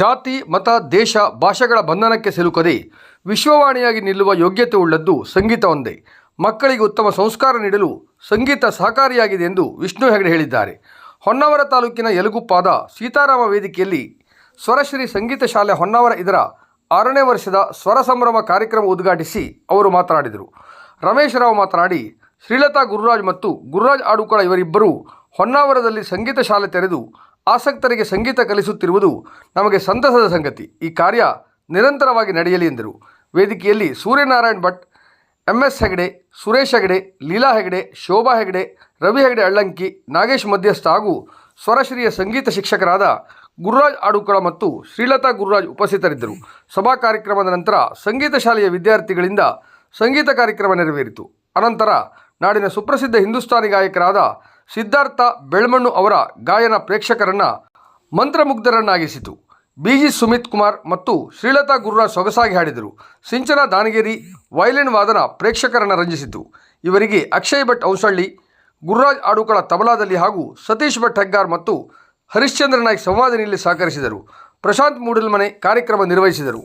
ಜಾತಿ, ಮತ, ದೇಶ, ಭಾಷೆಗಳ ಬಂಧನಕ್ಕೆ ಸಿಲುಕದೆ ವಿಶ್ವವಾಣಿಯಾಗಿ ನಿಲ್ಲುವ ಯೋಗ್ಯತೆ ಉಳ್ಳದ್ದು ಸಂಗೀತ ಒಂದೇ ಮಕ್ಕಳಿಗೆ ಉತ್ತಮ ಸಂಸ್ಕಾರ ನೀಡಲು ಸಂಗೀತ ಸಹಕಾರಿಯಾಗಿದೆ ಎಂದು ವಿಷ್ಣು ಹೆಗಡೆ ಹೇಳಿದ್ದಾರೆ. ಹೊನ್ನಾವರ ತಾಲೂಕಿನ ಯಲಗುಪ್ಪಾದ ಸೀತಾರಾಮ ವೇದಿಕೆಯಲ್ಲಿ ಸ್ವರಶ್ರೀ ಸಂಗೀತ ಶಾಲೆ ಹೊನ್ನಾವರ ಇದರ ಆರನೇ ವರ್ಷದ ಸ್ವರ ಸಂಭ್ರಮ ಕಾರ್ಯಕ್ರಮ ಉದ್ಘಾಟಿಸಿ ಅವರು ಮಾತನಾಡಿದರು. ರಮೇಶ್ ರಾವ್ ಮಾತನಾಡಿ, ಶ್ರೀಲತಾ ಗುರುರಾಜ್ ಮತ್ತು ಗುರುರಾಜ್ ಆಡುಕಳ ಇವರಿಬ್ಬರು ಹೊನ್ನಾವರದಲ್ಲಿ ಸಂಗೀತ ಶಾಲೆ ತೆರೆದು ಆಸಕ್ತರಿಗೆ ಸಂಗೀತ ಕಲಿಸುತ್ತಿರುವುದು ನಮಗೆ ಸಂತಸದ ಸಂಗತಿ. ಈ ಕಾರ್ಯ ನಿರಂತರವಾಗಿ ನಡೆಯಲಿ ಎಂದರು. ವೇದಿಕೆಯಲ್ಲಿ ಸೂರ್ಯನಾರಾಯಣ್ ಭಟ್ ಎಂ ಎಸ್ ಹೆಗಡೆ, ಸುರೇಶ್ ಹೆಗಡೆ, ಲೀಲಾ ಹೆಗಡೆ, ಶೋಭಾ ಹೆಗಡೆ, ರವಿ ಹೆಗಡೆ ಅಳ್ಳಂಕಿ, ನಾಗೇಶ್ ಮಧ್ಯಸ್ಥ ಹಾಗೂ ಸ್ವರಶ್ರೀಯ ಸಂಗೀತ ಶಿಕ್ಷಕರಾದ ಗುರುರಾಜ್ ಆಡುಕಳ ಮತ್ತು ಶ್ರೀಲತಾ ಗುರುರಾಜ್ ಉಪಸ್ಥಿತರಿದ್ದರು. ಸಭಾ ಕಾರ್ಯಕ್ರಮದ ನಂತರ ಸಂಗೀತ ಶಾಲೆಯ ವಿದ್ಯಾರ್ಥಿಗಳಿಂದ ಸಂಗೀತ ಕಾರ್ಯಕ್ರಮ ನೆರವೇರಿತು. ಅನಂತರ ನಾಡಿನ ಸುಪ್ರಸಿದ್ಧ ಹಿಂದೂಸ್ತಾನಿ ಗಾಯಕರಾದ ಸಿದ್ಧಾರ್ಥ ಬೆಳ್ಮಣ್ಣು ಅವರ ಗಾಯನ ಪ್ರೇಕ್ಷಕರನ್ನ ಮಂತ್ರಮುಗ್ಧರನ್ನಾಗಿಸಿತು. ಬಿಜಿ ಸುಮಿತ್ ಕುಮಾರ್ ಮತ್ತು ಶ್ರೀಲತಾ ಗುರುರಾಜ್ ಸೊಗಸಾಗಿ ಹಾಡಿದರು. ಸಿಂಚನ ದಾನಗೇರಿ ವಯಲಿನ್ ವಾದನ ಪ್ರೇಕ್ಷಕರನ್ನು ರಂಜಿಸಿತು. ಇವರಿಗೆ ಅಕ್ಷಯ್ ಭಟ್ ಔಸಳ್ಳಿ, ಗುರುರಾಜ್ ಆಡುಕಳ ತಬಲಾದಲ್ಲಿ ಹಾಗೂ ಸತೀಶ್ ಭಟ್ ಹೆಗ್ಗಾರ್ ಮತ್ತು ಹರಿಶ್ಚಂದ್ರ ನಾಯ್ಕ್ ಸಂವಾದಿನಿಯಲ್ಲಿ ಸಹಕರಿಸಿದರು. ಪ್ರಶಾಂತ್ ಮೂಡಲ್ಮನೆ ಕಾರ್ಯಕ್ರಮ ನಿರ್ವಹಿಸಿದರು.